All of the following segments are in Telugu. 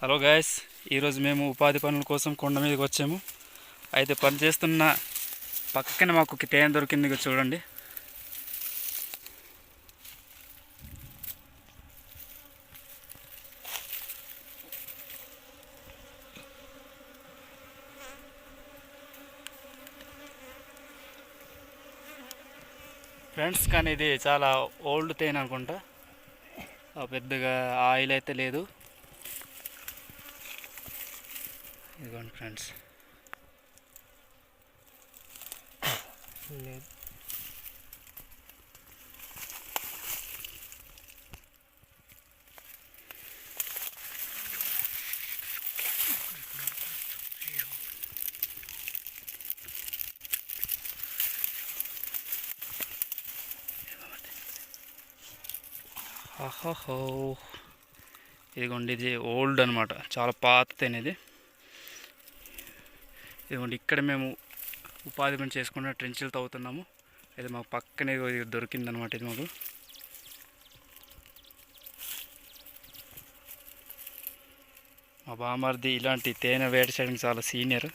హలో గాయస్ ఈరోజు మేము ఉపాధి పనుల కోసం కొండ మీదకి వచ్చాము. అయితే పని చేస్తున్న పక్కన మాకు తేనె దొరికింది చూడండి. ఫ్రెండ్స్ కానీ ఇది చాలా ఓల్డ్ తేనె అనుకుంటా. పెద్దగా ఆయిల్ అయితే లేదు. ఇదిగోండి ఫ్రెండ్స్. లేదు. అహోహో ఇదిగోండి ఇది ఓల్డ్ అనమాట చాలా పాత తేనె ఇది. ఇదిగోండి ఇక్కడ మేము ఉపాధి పని చేసుకున్న ట్రెంచులు తవ్వుతున్నాము. ఇది మాకు పక్కనే ఇది దొరికిందనమాట ఇది మాకు. మా బామర్ది ఇలాంటి తేనె వేట చేయడానికి చాలా సీనియర్.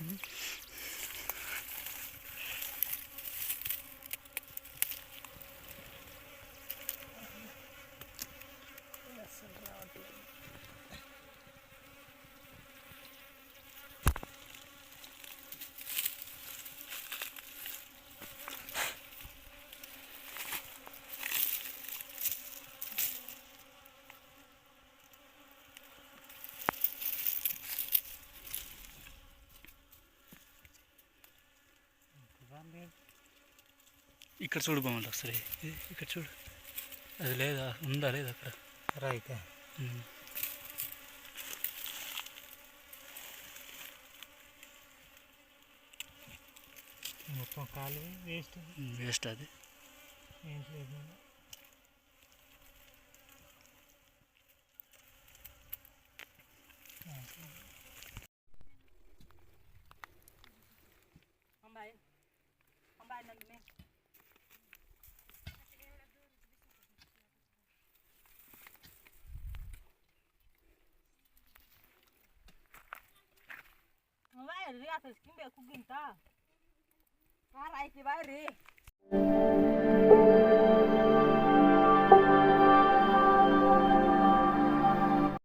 ఇక్కడ చూడు బాగుంది ఒకసారి. ఇక్కడ చూడు. అది లేదా? ఉందా లేదా అక్కడ? రైతే. మొత్తం కాలు వేస్ట్. వేస్ట్ అది. ఏం లేదు. में Vai, Rita, esquimbe, cuginta. Para aí, vai, Rita.